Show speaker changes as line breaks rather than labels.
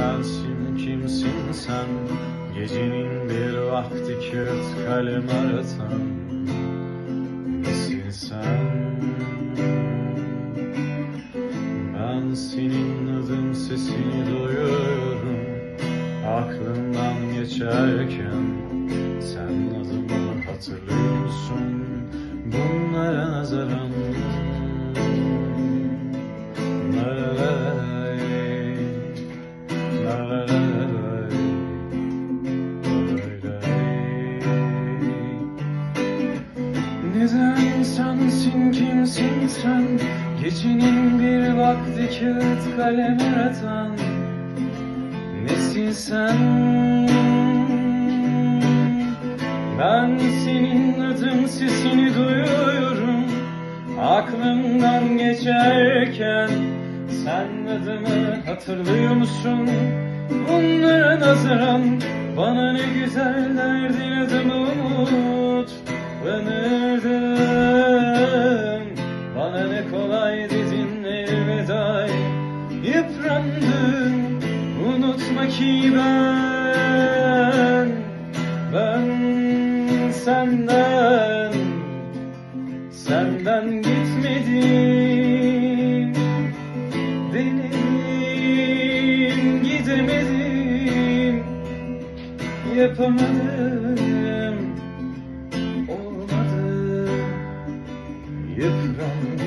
sensin kimsin sen? Gecenin bir vakti kağıt kalem aratan Nesin sen? Ben senin adın sesini duyuyorum. Aklımdan geçerken Sen adımı hatırlıyor musun Bunlara nazaran Neden sensin kimsin sen? Gecenin bir vakti kağıt kalem aratan Nesin sen? Ben senin adın sesini duyuyorum. Aklımdan geçerken Sen adımı hatırlıyor musun? Bunlara nazaran Bana ne güzel derdin adımı sanma ki ben Ben senden Senden gitmedim. Denedim gidemedim Yapamadım Olmadı. Yıprandım.